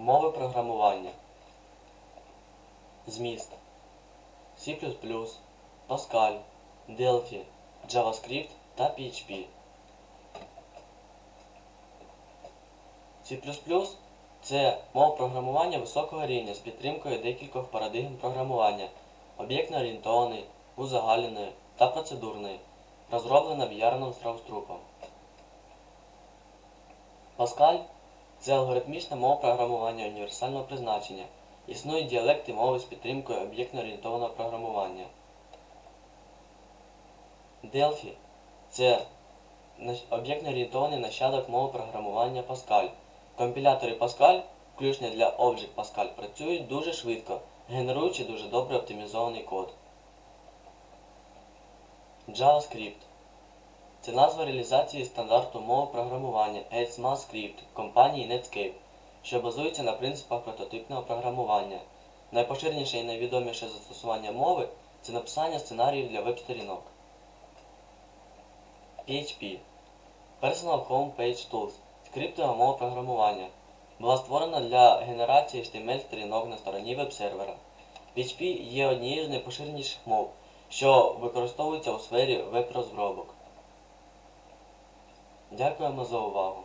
Мови програмування. Зміст. C++, Pascal, Delphi, JavaScript та PHP. C++ це мова програмування високого рівня з підтримкою декількох парадигм програмування об'єктно-орієнтованої, узагальненої та процедурної, розроблена Б'ярном Страуструпом. Pascal це алгоритмічна мова програмування універсального призначення. Існують діалекти мови з підтримкою об'єктно-орієнтованого програмування. Delphi це об'єктно-орієнтований нащадок мови програмування Pascal. Компілятори Pascal, включно для Object Pascal, працюють дуже швидко, генеруючи дуже добре оптимізований код. JavaScript це назва реалізації стандарту мови програмування ECMAScript компанії Netscape, що базується на принципах прототипного програмування. Найпоширеніше і найвідоміше застосування мови це написання сценаріїв для веб-сторінок. PHP Personal Home Page Tools скриптова мова програмування. Була створена для генерації HTML сторінок на стороні веб-сервера. PHP є однією з найпоширеніших мов, що використовується у сфері веб-розробок. Дякуємо за увагу!